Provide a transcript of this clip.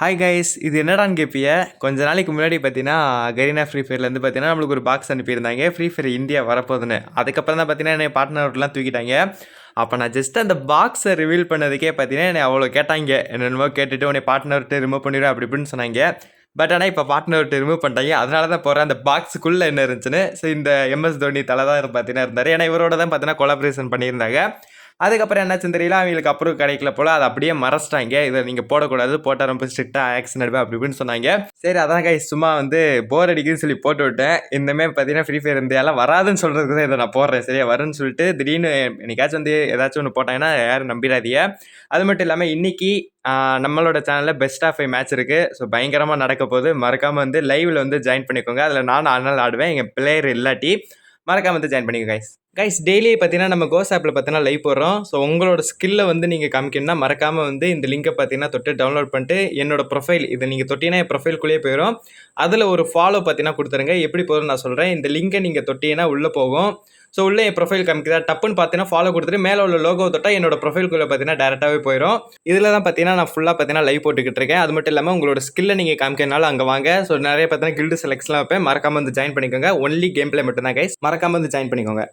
Hi guys இது என்னடான்னு கேட்பிய கொஞ்ச நாளைக்கு முன்னாடி பார்த்தீங்கன்னா கரீனா ஃப்ரீ ஃபயர்லேருந்து பார்த்தீங்கன்னா நம்மளுக்கு ஒரு பாக்ஸ் அனுப்பியிருந்தாங்க. ஃப்ரீ ஃபயர் இந்தியா வரப்போகுதுன்னு. அதுக்கப்புறம் தான் பார்த்தீங்கன்னா என்னை பார்ட்னர்லாம் தூக்கிட்டாங்க. அப்போ நான் ஜஸ்ட் அந்த பாக்ஸை ரிவீல் பண்ணதுக்கே பார்த்தீங்கன்னா என்னை அவ்வளோ கேட்டாங்க. என்னென்னமோ கேட்டுட்டு உன்னை பார்ட்னர்கிட்ட ரிமூவ் பண்ணிடுவேன் அப்படி இப்படின்னு சொன்னாங்க. பட் ஆனால் இப்போ பார்ட்னர்கிட்ட ரிமூவ் பண்ணிட்டாங்க. அதனால தான் போகிறேன் அந்த பாக்ஸுக்குள்ளே என்ன இருந்துச்சுன்னு ஸோ இந்த எம்எஸ் தோனி தலை தான் பார்த்தீங்கன்னா இருந்தார். ஏன்னா இவரோட தான் பார்த்தீங்கன்னா கொலாபரேஷன் பண்ணியிருந்தாங்க. அதுக்கப்புறம் என்னாச்சுன்னு தெரியல அவங்களுக்கு அப்புறம் கிடைக்கல போல அதை அப்படியே மறைச்சிட்டாங்க இதை நீங்கள் போடக்கூடாது போட்டால் ரொம்ப ஸ்ட்ரிக்டாக ஆக்ஷன் எடுப்பேன் அப்படி இப்படின்னு சொன்னாங்க. சரி அதான் கை சும்மா வந்து போர் அடிக்குதுன்னு சொல்லி போட்டு விட்டேன். இந்தமாரி பார்த்தீங்கன்னா ஃப்ரீ ஃபயர் இந்தியாலாம் வராதுன்னு சொல்கிறதுக்கு தான் இதை நான் போடுறேன் சரியா? வரும்னு சொல்லிட்டு திடீர்னு என்னைக்காச்சும் வந்து ஏதாச்சும் ஒன்று போட்டாங்கன்னா யாரும் நம்பிடாதீங்க. அது மட்டும் இல்லாமல் இன்னைக்கு நம்மளோட சேனலில் பெஸ்ட் ஆஃப் ஐ மேட்ச் இருக்குது ஸோ பயங்கரமாக நடக்க போகுது. மறக்காமல் வந்து லைவில் வந்து ஜாயின் பண்ணிக்கோங்க. அதில் நானும் ஆனால் ஆடுவேன் எங்கள் பிளேயர் இல்லாட்டி மறக்காமல் வந்து ஜாயின் பண்ணிக்கோங்க கைஸ் கைஸ் டெய்லி பார்த்தீங்கன்னா நம்ம கோஸ் ஆப்பில் பார்த்தீங்கன்னா லைவ் போடுறோம். ஸோ உங்களோட ஸ்கில்லை வந்து நீங்கள் காமிக்கணும்னா மறக்காமல் வந்து இந்த லிங்கை பார்த்தீங்கன்னா தொட்டு டவுன்லோட் பண்ணிட்டு என்னோட ப்ரொஃபைல் இதை நீங்கள் தொட்டீங்கன்னா என் ப்ரொஃபைல்குள்ளேயே போயிடும் அதில் ஒரு ஃபாலோ பார்த்தீங்கன்னா கொடுத்துருங்க. எப்படி போதும் நான் சொல்கிறேன் இந்த லிங்கை நீங்கள் தொட்டீங்கன்னா உள்ளே போகும். ஸோ உள்ளே என் ப்ரொஃபைல் காமிக்கிறா டப்புன்னு பார்த்தீங்கன்னா ஃபாலோ கொடுத்துட்டு மேலே உள்ள லோகோ தொட்டால் என்னோட ப்ரொஃபைல்குள்ளே பார்த்தீங்கன்னா டேரெக்டாகவே போயிடும் இதில் தான் பார்த்தீங்கன்னா நான் ஃபுல்லாக பார்த்தீங்கன்னா லைவ் போட்டுக்கிட்டு இருக்கேன். அது மட்டும் இல்லாமல் உங்களோட ஸ்கில்லை நீங்கள் காமிக்கிறனால அங்கே வாங்க. ஸோ நிறைய பார்த்தீங்கன்னா கில்டு செலக்ட்ஸ்லாம் வைப்பேன். மறக்காமல் வந்து ஜாயின் பண்ணிக்கோங்க. ஒன்லி கேம் பிளே மட்டும் தான் கைஸ் மறக்காமல் வந்து ஜாயின் பண்ணிக்கோங்க.